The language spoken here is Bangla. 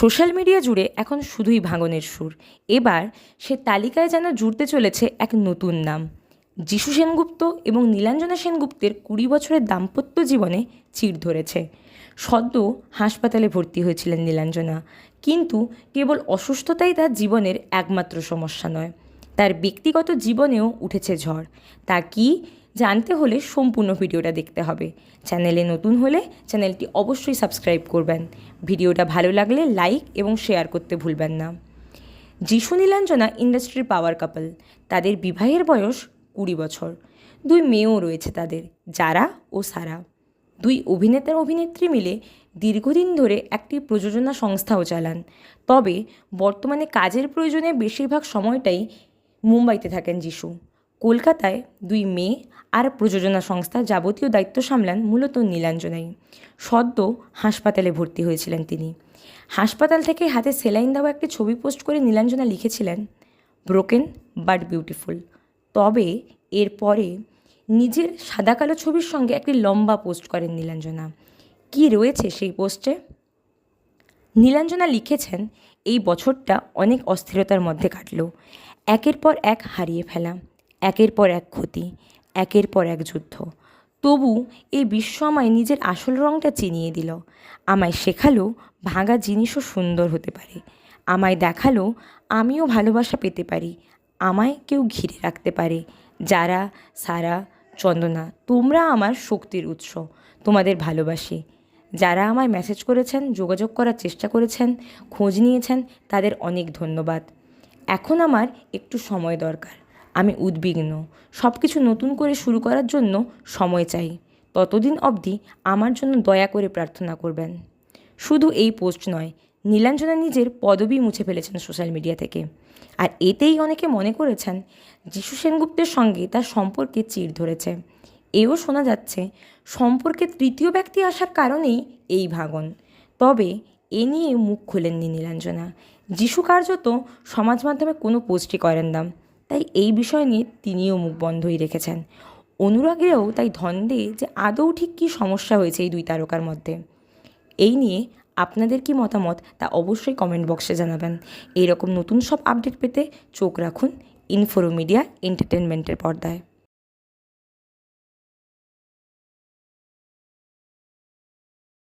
সোশ্যাল মিডিয়া জুড়ে এখন শুধুই ভাঙনের সুর। এবার সে তালিকায় যেন জুড়তে চলেছে এক নতুন নাম। যিশু সেনগুপ্ত এবং নীলাঞ্জনা সেনগুপ্তের কুড়ি বছরের দাম্পত্য জীবনে চির ধরেছে। সদ্য হাসপাতালে ভর্তি হয়েছিলেন নীলাঞ্জনা। কিন্তু কেবল অসুস্থতাই তার জীবনের একমাত্র সমস্যা নয়, তার ব্যক্তিগত জীবনেও উঠেছে ঝড়। তা কি জানতে হলে সম্পূর্ণ ভিডিওটা দেখতে হবে। চ্যানেলে নতুন হলে চ্যানেলটি অবশ্যই সাবস্ক্রাইব করবেন। ভিডিওটা ভালো লাগলে লাইক এবং শেয়ার করতে ভুলবেন না। যিশু নীলাঞ্জনা ইন্ডাস্ট্রির পাওয়ার কাপল। তাদের বিবাহের বয়স কুড়ি বছর। দুই মেয়েও রয়েছে তাদের, যারা ও সারা। দুই অভিনেতার অভিনেত্রী মিলে দীর্ঘদিন ধরে একটি প্রযোজনা সংস্থাও চালান। তবে বর্তমানে কাজের প্রয়োজনে বেশিরভাগ সময়টাই মুম্বাইতে থাকেন যিশু। কলকাতায় দুই মেয়ে আর প্রযোজনা সংস্থার যাবতীয় দায়িত্ব সামলান মূলত নীলাঞ্জনাই। সদ্য হাসপাতালে ভর্তি হয়েছিলেন তিনি। হাসপাতাল থেকে হাতে সেলাইন দেওয়া একটি ছবি পোস্ট করে নীলাঞ্জনা লিখেছিলেন, ব্রোকেন বাট বিউটিফুল। তবে এরপরে নিজের সাদা কালো ছবির সঙ্গে একটি লম্বা পোস্ট করেন নীলাঞ্জনা। কী রয়েছে সেই পোস্টে? নীলাঞ্জনা লিখেছেন, এই বছরটা অনেক অস্থিরতার মধ্যে কাটল। একের পর এক হারিয়ে ফেলা। একের পর এক ক্ষতি, একের পর এক যুদ্ধ। তবু এই বিশ্ব আমায় নিজের আসল রঙটা চিনিয়ে দিল। আমায় শেখালো, ভাঙা জিনিসও সুন্দর হতে পারে। আমায় দেখাল, আমিও ভালোবাসা পেতে পারি। আমায় কেউ ঘিরে রাখতে পারে। যারা, সারা, চন্দনা, তোমরা আমার শক্তির উৎস, তোমাদের ভালোবাসি। যারা আমায় মেসেজ করেছেন, যোগাযোগ করার চেষ্টা করেছেন, খোঁজ নিয়েছেন, তাদের অনেক ধন্যবাদ। এখন আমার একটু সময় দরকার। আমি উদ্বিগ্ন। সব কিছু নতুন করে শুরু করার জন্য সময় চাই। ততদিন অবধি আমার জন্য দয়া করে প্রার্থনা করবেন। শুধু এই পোস্ট নয়, নীলাঞ্জনা নিজের পদবি মুছে ফেলেছেন সোশ্যাল মিডিয়া থেকে। আর এতেই অনেকে মনে করেছেন যিশু সেনগুপ্তের সঙ্গে তার সম্পর্কে চির ধরেছে। এও শোনা যাচ্ছে, সম্পর্কে তৃতীয় ব্যক্তি আসার কারণেই এই ভাগন। তবে এ নিয়ে মুখ খোলেননি নীলাঞ্জনা। যিশু কার্যত সমাজ মাধ্যমে কোনো পোস্টই করেন না। তাই এই বিষয় নিয়ে তিনিও মুখ বন্ধই রেখেছেন। অনুরাগেও তাই ধন্দে যে আদৌ ঠিক কী সমস্যা হয়েছে এই দুই তারকার মধ্যে। এই নিয়ে আপনাদের কি মতামত তা অবশ্যই কমেন্ট বক্সে জানাবেন। এইরকম নতুন সব আপডেট পেতে চোখ রাখুন ইনফোরো মিডিয়া এন্টারটেনমেন্টের পর্দায়।